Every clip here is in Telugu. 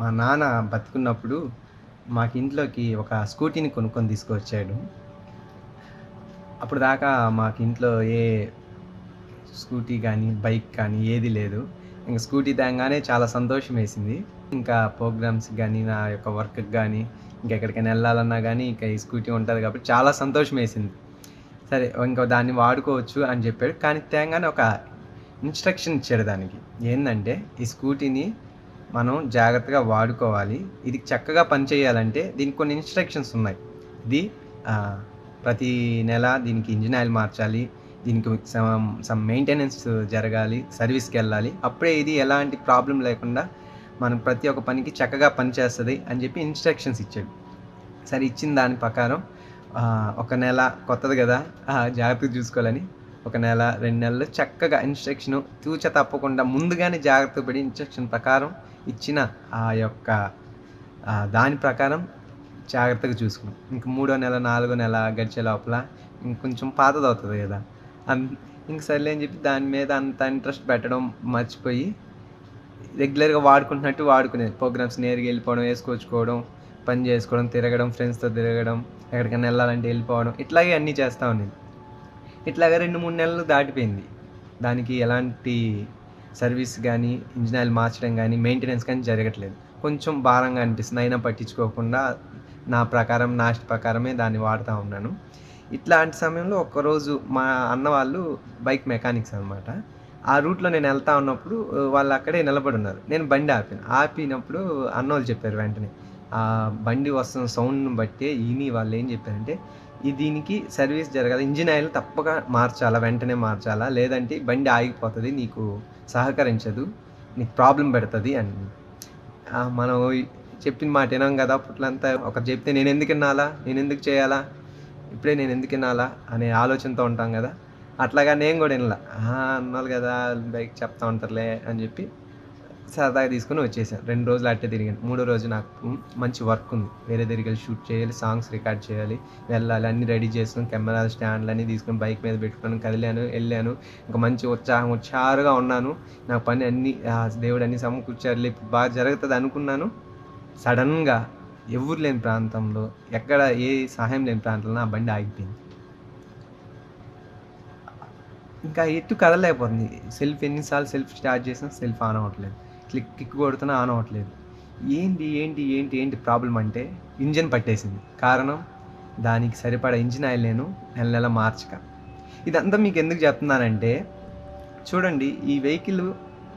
మా నాన్న బతుకున్నప్పుడు మాకు ఇంట్లోకి ఒక స్కూటీని కొనుక్కొని తీసుకొచ్చాడు. అప్పుడు దాకా మాకు ఇంట్లో ఏ స్కూటీ కానీ బైక్ కానీ ఏది లేదు. ఇంకా స్కూటీ తేగానే చాలా సంతోషం వేసింది. ఇంకా ప్రోగ్రామ్స్ కానీ నా యొక్క వర్క్కి కానీ ఇంకెక్కడికైనా వెళ్ళాలన్నా కానీ ఇంకా ఈ స్కూటీ ఉంటుంది కాబట్టి చాలా సంతోషం వేసింది. సరే ఇంకా దాన్ని వాడుకోవచ్చు అని చెప్పాడు. కానీ తేగానే ఒక ఇన్స్ట్రక్షన్ ఇచ్చాడు దానికి. ఏంటంటే ఈ స్కూటీని మనం జాగ్రత్తగా వాడుకోవాలి. ఇది చక్కగా పనిచేయాలంటే దీనికి కొన్ని ఇన్స్ట్రక్షన్స్ ఉన్నాయి. ఇది ప్రతి నెల దీనికి ఇంజిన్ ఆయిల్ మార్చాలి. దీనికి సమ్ సమ్ మెయింటెనెన్స్ జరగాలి. సర్వీస్కి వెళ్ళాలి. అప్పుడే ఇది ఎలాంటి ప్రాబ్లం లేకుండా మనం ప్రతి ఒక్క పనికి చక్కగా పనిచేస్తుంది అని చెప్పి ఇన్స్ట్రక్షన్స్ ఇచ్చాడు. సరే ఇచ్చిన దాని ప్రకారం ఒక నెల కొత్తది కదా జాగ్రత్తగా చూసుకోవాలని. ఒక నెల రెండు నెలలు చక్కగా ఇన్స్ట్రక్షన్ తూచ తప్పకుండా ముందుగానే జాగ్రత్త పడి ఇన్స్ట్రక్షన్ ప్రకారం ఇచ్చిన ఆ యొక్క దాని ప్రకారం జాగ్రత్తగా చూసుకున్నాం. ఇంక మూడో నెల నాలుగో నెల గడిచే లోపల ఇంకొంచెం పాతది అవుతుంది కదా. అన్ ఇంక సర్లే అని చెప్పి దాని మీద అంత ఇంట్రెస్ట్ పెట్టడం మర్చిపోయి రెగ్యులర్గా వాడుకుంటున్నట్టు వాడుకునేది ప్రోగ్రామ్స్ నేరుగా వెళ్ళిపోవడం వేసుకొచ్చుకోవడం పని చేసుకోవడం తిరగడం ఫ్రెండ్స్తో తిరగడం ఎక్కడికైనా వెళ్ళాలంటే వెళ్ళిపోవడం ఇట్లాగే అన్నీ చేస్తూ ఉండేది. ఇట్లాగా రెండు మూడు నెలలు దాటిపోయింది. దానికి ఎలాంటి సర్వీస్ కానీ ఇంజిన్ ఆయిల్ మార్చడం కానీ మెయింటెనెన్స్ కానీ జరగట్లేదు. కొంచెం భారంగా అనిపిస్తుంది. అయినా పట్టించుకోకుండా నా ప్రకారం నా ప్రకారమే దాన్ని వాడుతూ ఉన్నాను. ఇట్లాంటి సమయంలో ఒక్కరోజు మా అన్న వాళ్ళు బైక్ మెకానిక్స్ అనమాట ఆ రూట్లో నేను వెళ్తా ఉన్నప్పుడు వాళ్ళు అక్కడే నిలబడి ఉన్నారు. నేను బండి ఆపాను. ఆపినప్పుడు అన్నోళ్ళు చెప్పారు వెంటనే ఆ బండి వస్తున్న సౌండ్ని బట్టి ఈని వాళ్ళు ఏం చెప్పారంటే ఈ దీనికి సర్వీస్ జరగాలి. ఇంజిన్ ఆయిల్ తప్పక మార్చాలా? వెంటనే మార్చాలా? లేదంటే బండి ఆగిపోతుంది నీకు సహకరించదు నీకు ప్రాబ్లం పెడుతుంది అని. మనం చెప్పిన మాట వినాం కదా అప్పట్లంతా ఒకరు చెప్తే నేను ఎందుకు వినాలా నేను ఎందుకు చేయాలా ఇప్పుడే నేను ఎందుకు వినాలా అనే ఆలోచనతో ఉంటాం కదా. అట్లాగా నేను కూడా వినలా. "ఆహా, అన్నారు కదా బైక్ చెప్తా ఉంటారులే అని చెప్పి సరదాగా తీసుకుని వచ్చేసాను. రెండు రోజులు అట్టే తిరిగాను. మూడో రోజు నాకు మంచి వర్క్ ఉంది. వేరే దగ్గరికి షూట్ చేయాలి సాంగ్స్ రికార్డ్ చేయాలి వెళ్ళాలి అన్ని రెడీ చేసుకుని కెమెరా స్టాండ్లు అన్నీ తీసుకుని బైక్ మీద పెట్టుకుని కదిలాను వెళ్ళాను. ఇంకా మంచి ఉత్సాహం ఉత్సాహంగా ఉన్నాను. నా పని అన్ని దేవుడు అన్ని సమకూర్చారు ఇప్పుడు బాగా జరుగుతుంది అనుకున్నాను. సడన్గా ఎవరు లేని ప్రాంతంలో ఎక్కడ ఏ సహాయం లేని ప్రాంతంలో నా బండి ఆగిపోయింది. ఇంకా ఎటు కదలేకపోతుంది సెల్ఫ్ ఎన్నిసార్లు సెల్ఫ్ స్టార్ట్ చేసినా సెల్ఫ్ ఆన్ అవ్వట్లేదు. క్లిక్ కిక్ కొడుతున్నా ఆన్ అవ్వట్లేదు. ఏంటి ఏంటి ఏంటి ఏంటి ప్రాబ్లం అంటే ఇంజిన్ పట్టేసింది. కారణం దానికి సరిపడా ఇంజిన్ ఆయిల్ నేను నెల నెల మార్చక. ఇదంతా మీకు ఎందుకు చెప్తున్నానంటే చూడండి ఈ వెహికల్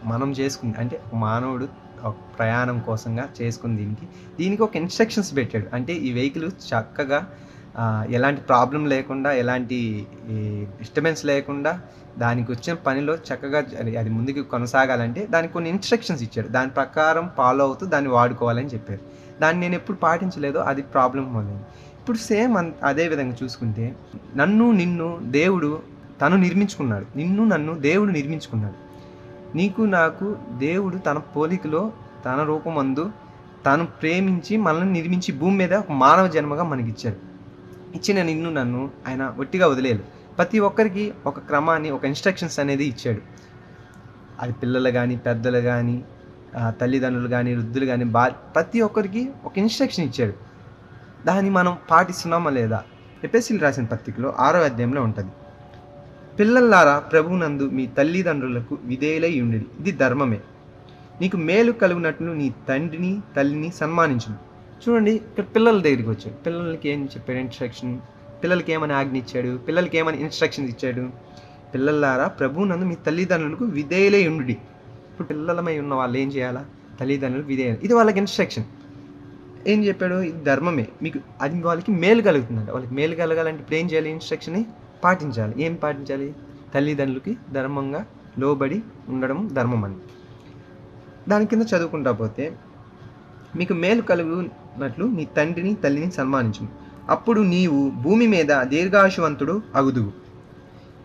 మనం చేసుకుంది అంటే మానవుడు ఒక ప్రయాణం కోసంగా చేసుకుని దీనికి. దీనికి ఒక ఇన్స్ట్రక్షన్స్ పెట్టాడు. అంటే ఈ వెహికల్ చక్కగా ఎలాంటి ప్రాబ్లం లేకుండా ఎలాంటి డిస్టర్బెన్స్ లేకుండా దానికి వచ్చిన పనిలో చక్కగా అది- అది ముందుకు కొనసాగాలంటే దానికి కొన్ని ఇన్స్ట్రక్షన్స్ ఇచ్చాడు. దాని ప్రకారం ఫాలో అవుతూ దాన్ని వాడుకోవాలని చెప్పారు. దాన్ని నేను ఎప్పుడు పాటించలేదో అది ప్రాబ్లం మొదలైంది ఇప్పుడు సేమ్ అన్ అదే విధంగా చూసుకుంటే నన్ను నిన్ను దేవుడు తను నిర్మించుకున్నాడు. నిన్ను నన్ను దేవుడు నిర్మించుకున్నాడు. నీకు నాకు దేవుడు తన పోలికలో తన రూపమందు తను ప్రేమించి మనల్ని నిర్మించి భూమి మీద ఒక మానవ జన్మగా మనకిచ్చాడు. ఇచ్చిన నిన్ను నన్ను ఆయన ఒట్టిగా వదిలేదు ప్రతి ఒక్కరికి ఒక క్రమాన్ని ఒక ఇన్స్ట్రక్షన్స్ అనేది ఇచ్చాడు. అది పిల్లలు కానీ పెద్దలు కానీ తల్లిదండ్రులు కానీ వృద్ధులు కానీ బా ప్రతి ఒక్కరికి ఒక ఇన్స్ట్రక్షన్ ఇచ్చాడు. దాన్ని మనం పాటిస్తున్నామా లేదా? ఎపిఎస్సీలు రాసిన పత్రికలో ఆరో అధ్యాయంలో ఉంటుంది. పిల్లల్లారా ప్రభునందు మీ తల్లిదండ్రులకు విధేయులై ఉండేది ఇది ధర్మమే. నీకు మేలు కలుగునట్లు నీ తండ్రిని తల్లిని సన్మానించును. చూడండి ఇక్కడ పిల్లల దగ్గరికి వచ్చాడు. పిల్లలకి ఏం చెప్పాడు? ఇన్స్ట్రక్షన్ పిల్లలకి ఏమని ఆజ్ఞ ఇచ్చాడు? పిల్లలకి ఏమని ఇన్స్ట్రక్షన్స్ ఇచ్చాడు? పిల్లలారా ప్రభు ప్రభునందు మీ తల్లిదండ్రులకు విధేయులే ఉండు ఇప్పుడు పిల్లలమై ఉన్న వాళ్ళు ఏం చేయాలా? తల్లిదండ్రులు విధేయులు. ఇది వాళ్ళకి ఇన్స్ట్రక్షన్ ఏం చెప్పాడు? ఇది ధర్మమే. మీకు అది వాళ్ళకి మేలు కలుగుతుందంట. వాళ్ళకి మేలు కలగాలంటే ఇప్పుడు ఏం చేయాలి? ఇన్స్ట్రక్షన్ని పాటించాలి. ఏం పాటించాలి? తల్లిదండ్రులకి ధర్మంగా లోబడి ఉండడం ధర్మం అని. దాని కింద చదువుకుంటా పోతే మీకు మేలు కలుగు నట్లు నీ తండ్రిని తల్లిని సన్మానించుము. అప్పుడు నీవు భూమి మీద దీర్ఘాయుషవంతుడు అగుదువు.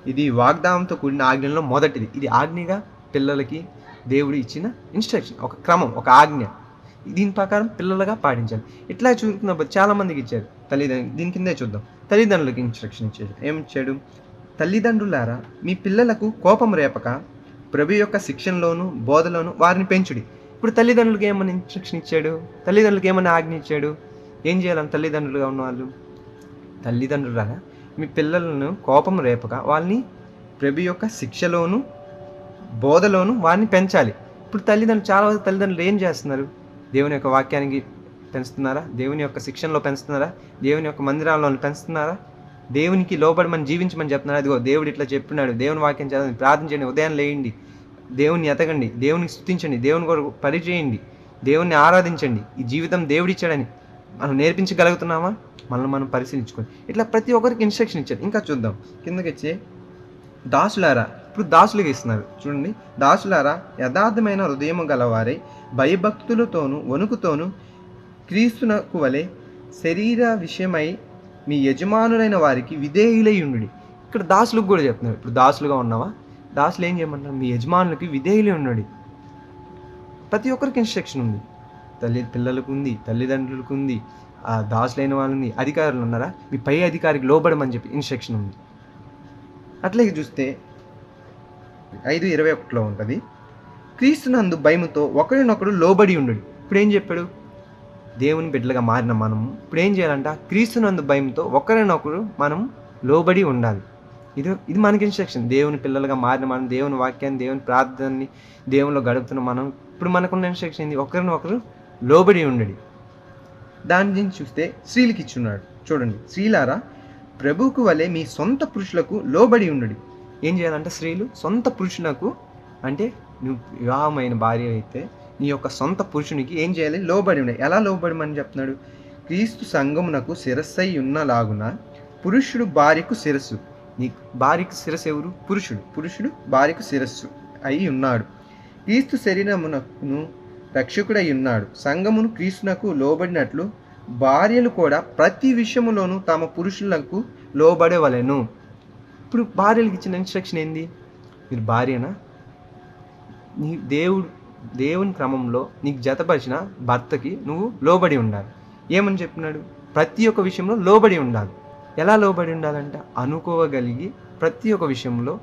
ఇది వాగ్దానంతో కూడిన ఆజ్ఞలో మొదటిది. ఇది ఆజ్ఞగా పిల్లలకి దేవుడు ఇచ్చిన ఇన్స్ట్రక్షన్ ఒక క్రమం ఒక ఆజ్ఞ. దీని ప్రకారం పిల్లలుగా పాటించాలి. ఇట్లా చూస్తున్నప్పుడు చాలామందికి ఇచ్చారు. తల్లిదండ్రులు దీని కిందే చూద్దాం. తల్లిదండ్రులకి ఇన్స్ట్రక్షన్ ఇచ్చారు. ఏం ఇచ్చాడు? తల్లిదండ్రులారా మీ పిల్లలకు కోపం రేపక ప్రభు యొక్క శిక్షణలోను బోధలోను వారిని పెంచుడి. ఇప్పుడు తల్లిదండ్రులకి ఏమైనా ఇన్స్ట్రక్షన్ ఇచ్చాడు? తల్లిదండ్రులకు ఏమైనా ఆజ్ఞ ఇచ్చాడు? ఏం చేయాలని తల్లిదండ్రులుగా ఉన్నవాళ్ళు తల్లిదండ్రులు తల్లిదండ్రులారా మీ పిల్లలను కోపం రేపక వాళ్ళని ప్రభు యొక్క శిక్షలోను బోధలోను వారిని పెంచాలి. ఇప్పుడు తల్లిదండ్రులు చాలా వరకు తల్లిదండ్రులు ఏం చేస్తున్నారు? దేవుని యొక్క వాక్యానికి పెంచుతున్నారా? దేవుని యొక్క శిక్షణలో పెంచుతున్నారా? దేవుని యొక్క మందిరాల్లో పెంచుతున్నారా? దేవునికి లోబడమని జీవించమని చెప్తున్నారు? అదిగో దేవుడు ఇట్లా చెప్పినాడు. దేవుని వాక్యం చదవండి ప్రార్థించండి ఉదయం లేయండి. దేవుని ఎతకండి దేవుని స్థుతించండి దేవుని కొరకు పరిచేయండి దేవుణ్ణి ఆరాధించండి ఈ జీవితం దేవుడిచ్చాడని మనం నేర్పించగలుగుతున్నామా? మనల్ని మనం పరిశీలించుకొని ఇట్లా ప్రతి ఒక్కరికి ఇన్స్ట్రక్షన్ ఇచ్చారు ఇంకా చూద్దాం. కిందకి వచ్చి దాసులారా ఇప్పుడు దాసులుగా ఇస్తున్నారు చూడండి. దాసులారా యథార్థమైన హృదయము గలవారై భయభక్తులతోనూ వణుకుతోనూ క్రీస్తునకు వలె శరీర విషయమై మీ యజమానులైన వారికి విధేయులై ఉండు ఇక్కడ దాసులకు కూడా చెప్తున్నారు. ఇప్పుడు దాసులుగా ఉన్నావా? దాసులు ఏం చేయమంటారు మీ యజమానులకి విధేయులే ఉండు ప్రతి ఒక్కరికి ఇన్స్ట్రక్షన్ ఉంది. తల్లి పిల్లలకు ఉంది తల్లిదండ్రులకు ఉంది ఆ దాసులైన వాళ్ళు ఉంది అధికారులు ఉన్నారా? మీ పై అధికారికి లోబడమని చెప్పి ఇన్స్ట్రక్షన్ ఉంది. అట్లాగే చూస్తే ఐదు ఇరవై ఒకటిలో ఉంటుంది. క్రీస్తునందు భయముతో ఒకరినొకడు లోబడి ఉండడు. ఇప్పుడు ఏం చెప్పాడు? దేవుని బిడ్డలుగా మారిన మనము. ఇప్పుడు ఏం చేయాలంట? క్రీస్తునందు భయంతో ఒకరినొకరు మనం లోబడి ఉండాలి. ఇది ఇది మనకి ఇన్స్ట్రక్షన్ దేవుని పిల్లలుగా మారిన మనం దేవుని వాక్యాన్ని దేవుని ప్రార్థనని దేవునిలో గడుపుతున్న మనం ఇప్పుడు మనకున్న ఇన్స్ట్రక్షన్ ఏంది? ఒకరిని ఒకరు లోబడి ఉండడి. దాని నుంచి చూస్తే స్త్రీలకి ఇచ్చున్నాడు. చూడండి. స్త్రీలారా ప్రభువుకు వలె మీ సొంత పురుషులకు లోబడి ఉండడి. ఏం చేయాలంటే స్త్రీలు సొంత పురుషులకు అంటే నువ్వు వివాహమైన భార్య అయితే నీ యొక్క సొంత పురుషునికి ఏం చేయాలి? లోబడి ఉండాలి ఎలా లోబడమని చెప్తున్నాడు? క్రీస్తు సంఘమునకు శిరస్సై ఉన్నలాగున పురుషుడు భార్యకు శిరస్సు. నీ భార్యకు శిరస్సు ఎవరు? పురుషుడు. పురుషుడు భార్యకు శిరస్సు అయి ఉన్నాడు. క్రీస్తు శరీరమునకును రక్షకుడై ఉన్నాడు. సంఘమును క్రీస్తునకు లోబడినట్లు భార్యలు కూడా ప్రతి విషయములోనూ తమ పురుషులకు లోబడవలెను. ఇప్పుడు భార్యలకు ఇచ్చిన ఇన్స్ట్రక్షన్ ఏంది? మీరు భార్యనా? నీ దేవుడు దేవుని క్రమంలో నీకు జతపరిచిన భర్తకి నువ్వు లోబడి ఉండాలి. ఏమని చెప్పినాడు? ప్రతి ఒక్క విషయంలో లోబడి ఉండాలి. ఎలా లోబడి ఉండాలంట అనుకోగలిగి ప్రతి ఒక్క విషయంలో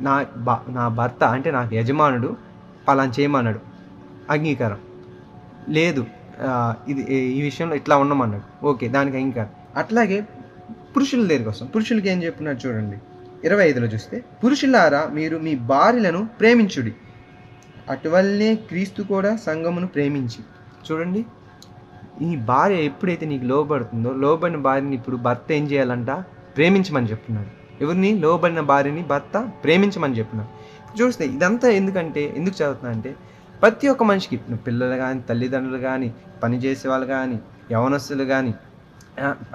నా బా నా భర్త అంటే నాకు యజమానుడు పలాన్ చేయమన్నాడు. అంగీకారం. లేదు ఇది ఈ విషయంలో ఇట్లా ఉండమన్నాడు. ఓకే దానికి అంగీకారం. అట్లాగే పురుషుల దగ్గరికి వస్తాం. పురుషులకి ఏం చెప్పినారు చూడండి. ఇరవై ఐదులో చూస్తే పురుషులారా మీరు మీ భార్యలను ప్రేమించుడి. అటువల్లే క్రీస్తు కూడా సంఘమును ప్రేమించి. చూడండి. ఈ భార్య ఎప్పుడైతే నీకు లోబడుతుందో లోబడిన భార్యని ఇప్పుడు భర్త ఏం చేయాలంట? ప్రేమించమని చెప్తున్నాడు. ఎవరిని? లోబడిన భార్యని భర్త ప్రేమించమని చెప్తున్నాడు. చూస్తే ఇదంతా ఎందుకంటే ఎందుకు చదువుతున్నా అంటే ప్రతి ఒక్క మనిషికి పిల్లలు కానీ తల్లిదండ్రులు కానీ పనిచేసే వాళ్ళు కానీ యవనస్తులు కానీ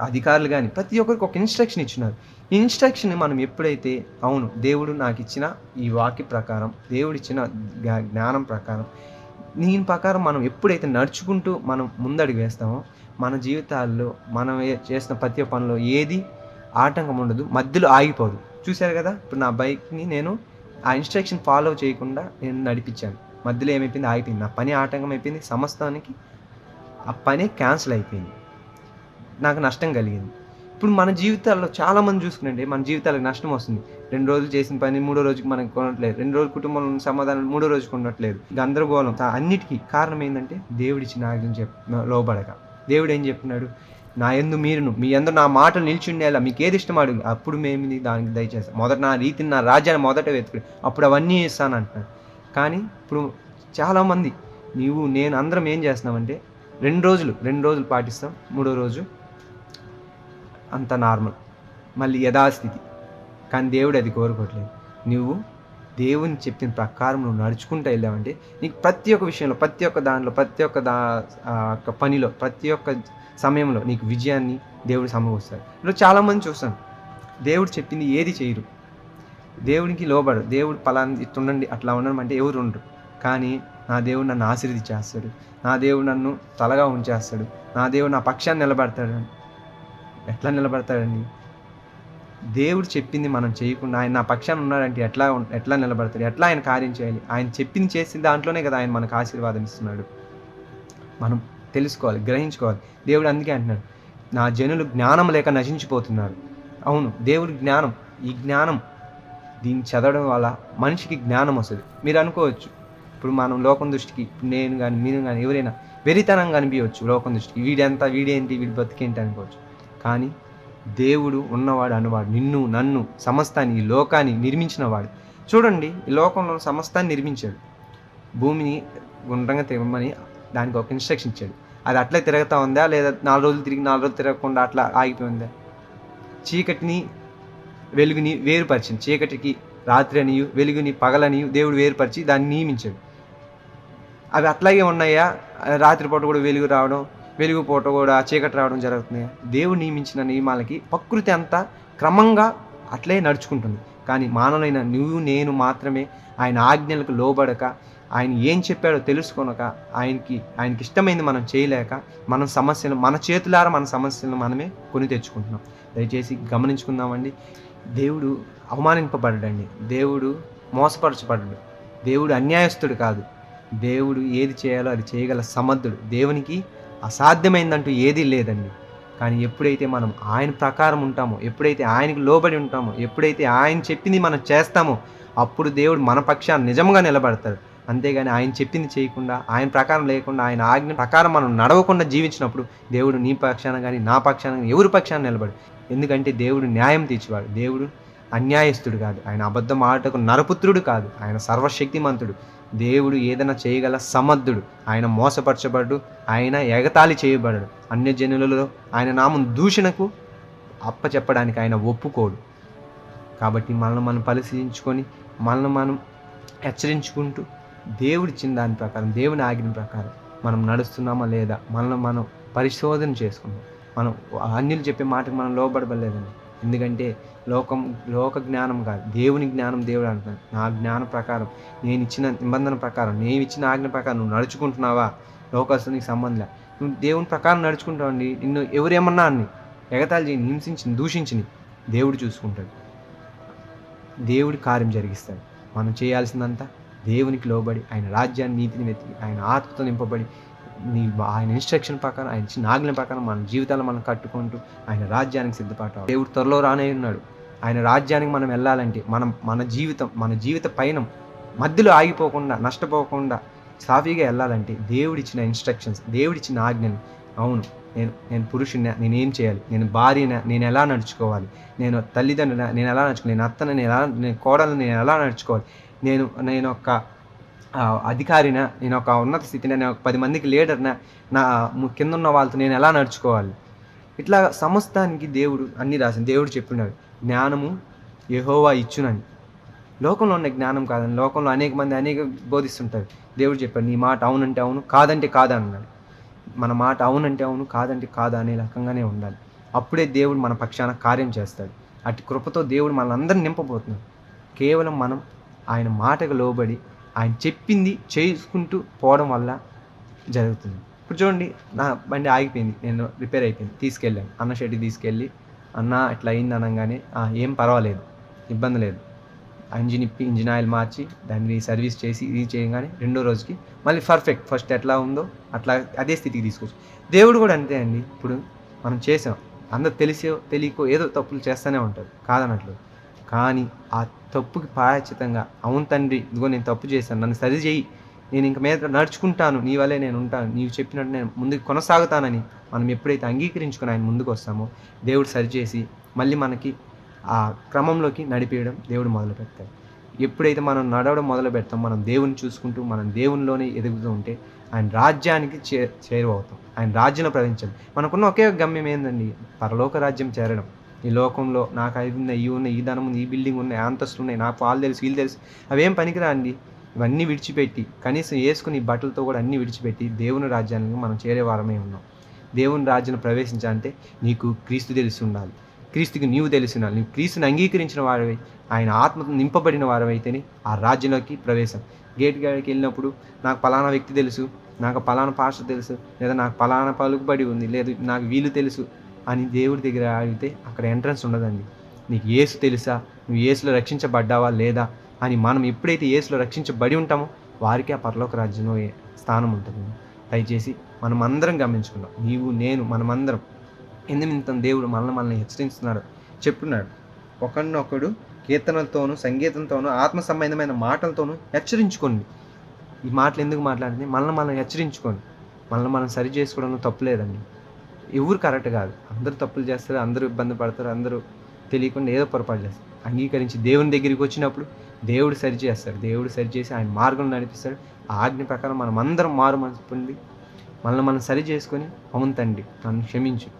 అధికారులు కానీ ప్రతి ఒక్కరికి ఒక ఇన్స్ట్రక్షన్ ఇచ్చినారు ఈ ఇన్స్ట్రక్షన్ మనం ఎప్పుడైతే అవును దేవుడు నాకు ఇచ్చిన ఈ వాక్య ప్రకారం దేవుడు ఇచ్చిన జ్ఞా- జ్ఞానం ప్రకారం దీని ప్రకారం మనం ఎప్పుడైతే నడుచుకుంటూ మనం ముందడుగు వేస్తామో మన జీవితాల్లో మనం చేసిన ప్రతి పనిలో ఏది ఆటంకం ఉండదు మధ్యలో ఆగిపోదు. చూశారు కదా? ఇప్పుడు నా బైక్ని నేను ఆ ఇన్స్ట్రక్షన్ ఫాలో చేయకుండా నేను నడిపించాను. మధ్యలో ఏమైపోయింది? ఆగిపోయింది. నా పని ఆటంకం అయిపోయింది. సమస్తానికి ఆ పని క్యాన్సిల్ అయిపోయింది. నాకు నష్టం కలిగింది. ఇప్పుడు మన జీవితాల్లో చాలామంది చూసుకునండి మన జీవితాలకు నష్టం వస్తుంది. రెండు రోజులు చేసిన పని మూడో రోజుకి మనకి కొనట్లేదు. రెండు రోజులు కుటుంబంలో ఉన్న సమాధానం మూడో రోజుకి కొనట్లేదు. గందరగోళం. అన్నిటికీ కారణం ఏంటంటే దేవుడిచ్చిన ఆజ్ఞ చెప్ లోబడక. దేవుడు ఏం చెప్తున్నాడు? నా ఎందు మీరును. మీ ఎందు నా మాటలు నిల్చుండేలా మీకు ఏది ఇష్టం అడుగు. అప్పుడు మేము దానికి దయచేస్తాం. మొదట నా రీతిని నా రాజ్యాన్ని మొదట వెతుకుడు. అప్పుడు అవన్నీ ఇస్తాను అంటున్నాడు. కానీ ఇప్పుడు చాలామంది నీవు నేను అందరం ఏం చేస్తున్నామంటే రెండు రోజులు రెండు రోజులు పాటిస్తాం. మూడో రోజు అంత నార్మల్. మళ్ళీ యథాస్థితి. కానీ దేవుడు అది కోరుకోవట్లేదు. నువ్వు దేవుని చెప్పిన ప్రకారం నువ్వు నడుచుకుంటూ వెళ్ళావంటే నీకు ప్రతి ఒక్క విషయంలో ప్రతి ఒక్క దానిలో ప్రతి ఒక్క దా యొక్క పనిలో ప్రతి ఒక్క సమయంలో నీకు విజయాన్ని దేవుడు సమకూరుస్తాడు ఇప్పుడు చాలామంది చూస్తాను దేవుడు చెప్పింది ఏది చేయరు. దేవునికి లోబడు దేవుడు పలానా ఇట్టుండండి అట్లా ఉండడం అంటే ఎవరు ఉండరు. కానీ నా దేవుడు నన్ను ఆశీర్వదించేస్తాడు. నా దేవుడు నన్ను తలగా ఉంచేస్తాడు. నా దేవుడు నా పక్షాన్ని నిలబడతాడు. ఎట్లా నిలబడతాడండి? దేవుడు చెప్పింది మనం చేయకుండా ఆయన నా పక్షాన్ని ఉన్నాడంటే ఎట్లా ఎట్లా నిలబడతాడు ఎట్లా ఆయన కార్యం చేయాలి? ఆయన చెప్పింది చేసిన దాంట్లోనే కదా ఆయన మనకు ఆశీర్వాదం ఇస్తున్నాడు. మనం తెలుసుకోవాలి గ్రహించుకోవాలి. దేవుడు అందుకే అంటున్నాడు నా జనులు జ్ఞానం లేక నశించిపోతున్నారు. అవును దేవుడి జ్ఞానం ఈ జ్ఞానం దీన్ని చదవడం వల్ల మనిషికి జ్ఞానం వస్తుంది. మీరు అనుకోవచ్చు ఇప్పుడు మనం లోకం దృష్టికి ఇప్పుడు నేను కానీ మీరు కానీ ఎవరైనా వెరితనంగా అనిపించవచ్చు లోకం దృష్టికి. వీడెంత వీడేంటి వీడి బతికేంటి అనుకోవచ్చు. కానీ దేవుడు ఉన్నవాడు అనువాడు నిన్ను నన్ను సమస్తాన్ని ఈ లోకాన్ని నిర్మించినవాడు. చూడండి ఈ లోకంలో సమస్తాన్ని నిర్మించాడు. భూమిని గుండ్రంగా తిరగమని దానికి ఒక ఇన్స్ట్రక్షన్ ఇచ్చాడు. అది అట్లే తిరుగుతూ ఉందా? లేదా నాలుగు రోజులు తిరిగి నాలుగు రోజులు తిరగకుండా అట్లా ఆగిపోయిందా చీకటిని వెలుగుని వేరుపరిచింది. చీకటికి రాత్రి అనియు వెలుగుని పగలనియు దేవుడు వేరుపరిచి దాన్ని నియమించాడు. అవి అట్లాగే ఉన్నాయా? రాత్రిపూట కూడా వెలుగు రావడం వెలుగు పూట కూడా చీకటి రావడం జరుగుతుంది. దేవుడు నియమించిన నియమాలకి ప్రకృతి అంతా క్రమంగా అట్లే నడుచుకుంటుంది. కానీ మానవులైన నువ్వు నేను మాత్రమే ఆయన ఆజ్ఞలకు లోబడక ఆయన ఏం చెప్పాడో తెలుసుకొనక ఆయనకి ఆయనకి ఇష్టమైంది మనం చేయలేక మనం సమస్యలు మన చేతులారా మన సమస్యలను మనమే కొని తెచ్చుకుంటున్నాం. దయచేసి గమనించుకుందామండి. దేవుడు అవమానింపబడ్డండి. దేవుడు మోసపరచబడ్డాడు దేవుడు అన్యాయస్తుడు కాదు. దేవుడు ఏది చేయాలో అది చేయగల సమర్థుడు. దేవునికి అసాధ్యమైందంటూ ఏదీ లేదండి. కానీ ఎప్పుడైతే మనం ఆయన ప్రకారం ఉంటామో ఎప్పుడైతే ఆయనకు లోబడి ఉంటామో ఎప్పుడైతే ఆయన చెప్పింది మనం చేస్తామో అప్పుడు దేవుడు మన పక్షాన్ని నిజంగా నిలబడతాడు. అంతేగాని ఆయన చెప్పింది చేయకుండా ఆయన ప్రకారం లేకుండా ఆయన ఆజ్ఞ ప్రకారం మనం నడవకుండా జీవించినప్పుడు దేవుడు నీ పక్షాన కానీ నా పక్షాన కానీ ఎవరి పక్షాన నిలబడు. ఎందుకంటే దేవుడు న్యాయం తీర్చేవాడు. దేవుడు అన్యాయస్తుడు కాదు. ఆయన అబద్ధం ఆటకు నరపుత్రుడు కాదు. ఆయన సర్వశక్తిమంతుడు. దేవుడు ఏదైనా చేయగల సమర్థుడు. ఆయన మోసపరచబడు ఆయన ఎగతాళి చేయబడడు అన్యజనులలో ఆయన నామం దూషణకు అప్పచెప్పడానికి ఆయన ఒప్పుకోడు. కాబట్టి మనల్ని మనం పరిశీలించుకొని మనల్ని మనం హెచ్చరించుకుంటూ దేవుడిచ్చిన దాని ప్రకారం దేవుని ఆగిన ప్రకారం మనం నడుస్తున్నామా లేదా? మనల్ని మనం పరిశోధన చేసుకున్నాం మనం అన్యులు చెప్పే మాటకు మనం లోబడబడలేదండి. ఎందుకంటే లోకం లోక జ్ఞానం కాదు. దేవుని జ్ఞానం దేవుడు అంటున్నాడు. నా జ్ఞానం ప్రకారం నేను ఇచ్చిన నిబంధన ప్రకారం నేను ఇచ్చిన ఆజ్ఞ ప్రకారం నువ్వు నడుచుకుంటున్నావా? లోకస్తు నీకు సంబంధం లేదు. నువ్వు దేవుని ప్రకారం నడుచుకుంటావండి. నిన్ను ఎవరేమన్నా అన్ని ఎగతాలు చేయని హింసించిన దూషించని దేవుడు చూసుకుంటాడు. దేవుడి కార్యం జరిగిస్తాడు. మనం చేయాల్సిందంతా దేవునికి లోబడి ఆయన రాజ్యాన్ని నీతిని వెతికి ఆయన ఆత్మతో నింపబడి నీ ఆయన ఇన్స్ట్రక్షన్ ప్రకారం ఆయన చిన్న ఆజ్ఞ ప్రకారం మన జీవితాలు మనం కట్టుకుంటూ ఆయన రాజ్యానికి సిద్ధపడతాం దేవుడు త్వరలో రానే ఉన్నాడు. ఆయన రాజ్యానికి మనం వెళ్ళాలంటే మనం మన జీవితం మన జీవిత పయనం మధ్యలో ఆగిపోకుండా నష్టపోకుండా సాఫీగా వెళ్ళాలంటే దేవుడిచ్చిన ఇన్స్ట్రక్షన్స్ దేవుడిచ్చిన ఆజ్ఞలు అవును నేను నేను పురుషుని నేనేం చేయాలి? నేను భార్యన? నేను ఎలా నడుచుకోవాలి? నేను తల్లిదండ్రుల నేను ఎలా నడుచుకోవాలి? నేను అత్తన? నేను ఎలా నేను కోడలను? నేను ఎలా నడుచుకోవాలి? నేను నేను ఒక అధికారిన? నేను ఒక ఉన్నత స్థితిని? నేను ఒక పది మందికి లీడర్న? నా కింద ఉన్న వాళ్ళతో నేను ఎలా నడుచుకోవాలి? ఇట్లా సమస్తానికి దేవుడు అన్ని రాసింది దేవుడు చెప్పినాడు జ్ఞానము యహోవా ఇచ్చునని. లోకంలో ఉన్న జ్ఞానం కాదని లోకంలో అనేక మంది అనేక బోధిస్తుంటారు. దేవుడు చెప్పాడు నీ మాట అవునంటే అవును కాదంటే కాదన్నాడు మన మాట అవునంటే అవును కాదంటే కాదు అనే రకంగానే ఉండాలి. అప్పుడే దేవుడు మన పక్షాన కార్యం చేస్తాడు. అటు కృపతో దేవుడు మనందరిని నింపబోతున్నాడు. కేవలం మనం ఆయన మాటకు లోబడి ఆయన చెప్పింది చేసుకుంటూ పోవడం వల్ల జరుగుతుంది. ఇప్పుడు చూడండి నా బండి ఆగిపోయింది నేను రిపేర్ అయిపోయింది తీసుకెళ్ళాను. అన్న షెడ్కి తీసుకెళ్ళి అన్న ఇట్లా అయింది అనగానే ఏం పర్వాలేదు ఇబ్బంది లేదు. ఇంజిన్ ఇప్పి ఇంజిన్ ఆయిల్ మార్చి దాన్ని సర్వీస్ చేసి ఇది చేయగానే రెండో రోజుకి మళ్ళీ పర్ఫెక్ట్. ఫస్ట్ ఎట్లా ఉందో అట్లా అదే స్థితికి తీసుకొచ్చు. దేవుడు కూడా అంతే అండి. ఇప్పుడు మనం చేసాం. అందరు తెలిసో తెలియకో ఏదో తప్పులు చేస్తూనే ఉంటారు. కాదన్నట్లు కానీ ఆ తప్పుకి ప్రాయచితంగా అవును తండ్రి ఇదిగో నేను తప్పు చేశాను నన్ను సరి చేయి నేను ఇంక మీద నడుచుకుంటాను నీ వల్లే నేను ఉంటాను. నీవు చెప్పినట్టు నేను ముందుకు కొనసాగుతానని మనం ఎప్పుడైతే అంగీకరించుకుని ఆయన ముందుకు వస్తామో దేవుడు సరిచేసి మళ్ళీ మనకి ఆ క్రమంలోకి నడిపేయడం దేవుడు మొదలు పెడతాడు. ఎప్పుడైతే మనం నడవడం మొదలు పెడతాం మనం దేవుని చూసుకుంటూ మనం దేవునిలోనే ఎదుగుతూ ఉంటే ఆయన రాజ్యానికి చే చేరువవుతాం. ఆయన రాజ్యంలో ప్రవేశించాలి మనకున్న ఒకే గమ్యం ఏందండి? పరలోక రాజ్యం చేరడం. ఈ లోకంలో నాకు అది ఉన్నాయి ఈ ఉన్నాయి ఈ ధనం ఉంది ఈ బిల్డింగ్ ఉన్నాయి అంతస్తులు ఉన్నాయి నాకు వాళ్ళు తెలుసు వీళ్ళు తెలుసు. అవేం పనికిరా అండి ఇవన్నీ విడిచిపెట్టి కనీసం వేసుకుని బట్టలతో కూడా అన్నీ విడిచిపెట్టి దేవుని రాజ్యాన్ని మనం చేరే వారమే ఉన్నాం. దేవుని రాజ్యం ప్రవేశించాలంటే నీకు క్రీస్తు తెలిసి ఉండాలి. క్రీస్తుకి నీవు తెలిసి ఉండాలి. నీవు క్రీస్తుని అంగీకరించిన వారివై ఆయన ఆత్మతో నింపబడిన వారమైతేనే ఆ రాజ్యంలోకి ప్రవేశం. గేట్ గాడికి వెళ్ళినప్పుడు నాకు పలానా వ్యక్తి తెలుసు నాకు పలానా పాస్టర్ తెలుసు లేదా నాకు పలానా పలుకుబడి ఉంది లేదు నాకు వీలు తెలుసు అని దేవుడి దగ్గర అడిగితే అక్కడ ఎంట్రన్స్ ఉండదండి. నీకు ఏసు తెలుసా? నువ్వు ఏసులో రక్షించబడ్డావా లేదా? అని మనం ఎప్పుడైతే ఏసులో రక్షించబడి ఉంటామో వారికి ఆ పరలోక రాజ్యంలో స్థానం ఉంటుంది. దయచేసి మనం అందరం గమనించుకున్నాం నీవు నేను మనమందరం ఎందుమింత దేవుడు మనల్ని మనల్ని హెచ్చరిస్తున్నాడు? చెప్తున్నాడు. ఒకనొకడు కీర్తనలతోనూ సంగీతంతోనూ ఆత్మ సంబంధమైన మాటలతోనూ హెచ్చరించుకోండి. ఈ మాటలు ఎందుకు మాట్లాడింది? మనల్ని మనం హెచ్చరించుకోండి. మనల్ని మనం సరి చేసుకోవడంలో తప్పు లేదండి. ఎవరు కరెక్ట్ కాదు. అందరూ తప్పులు చేస్తారు అందరూ ఇబ్బంది పడతారు అందరూ తెలియకుండా ఏదో పొరపాటు చేస్తారు. అంగీకరించి దేవుని దగ్గరికి వచ్చినప్పుడు దేవుడు సరి చేస్తాడు. దేవుడు సరి చేసి ఆయన మార్గం నడిపిస్తాడు. ఆ ఆజ్ఞ ప్రకారం మనం అందరం మారు మనసు పొంది మనల్ని మనం సరి చేసుకొని అవును తండ్రి నన్ను క్షమించు.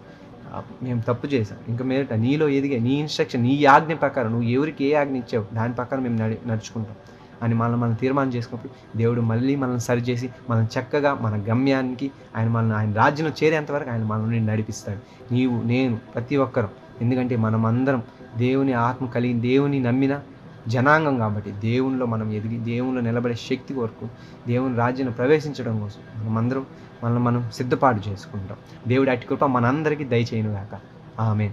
మేము తప్పు చేసాం ఇంకా మీదట నీలో ఎదిగే నీ ఇన్స్ట్రక్షన్ నీ ఆజ్ఞ ప్రకారం నువ్వు ఎవరికి ఏ ఆజ్ఞ ఇచ్చావు దాని ప్రకారం మేము నడి నడుచుకుంటాం. అని మనల్ని మనం తీర్మానం చేసుకున్నప్పుడు దేవుడు మళ్ళీ మనల్ని సరిచేసి మనం చక్కగా మన గమ్యానికి ఆయన మనల్ని ఆయన రాజ్యంలో చేరేంతవరకు ఆయన మనల్ని నడిపిస్తాడు. నీవు నేను ప్రతి ఒక్కరం. ఎందుకంటే మనం అందరం దేవుని ఆత్మ కలిగి దేవుని నమ్మిన జనాంగం కాబట్టి దేవునిలో మనం ఎదిగి దేవునిలో నిలబడే శక్తి కొరకు దేవుని రాజ్యాన్ని ప్రవేశించడం కోసం మనమందరం మనల్ని మనం సిద్ధపాటు చేసుకుంటాం. దేవుడి అట్టి కృప మనందరికీ దయచేయను గాక ఆమె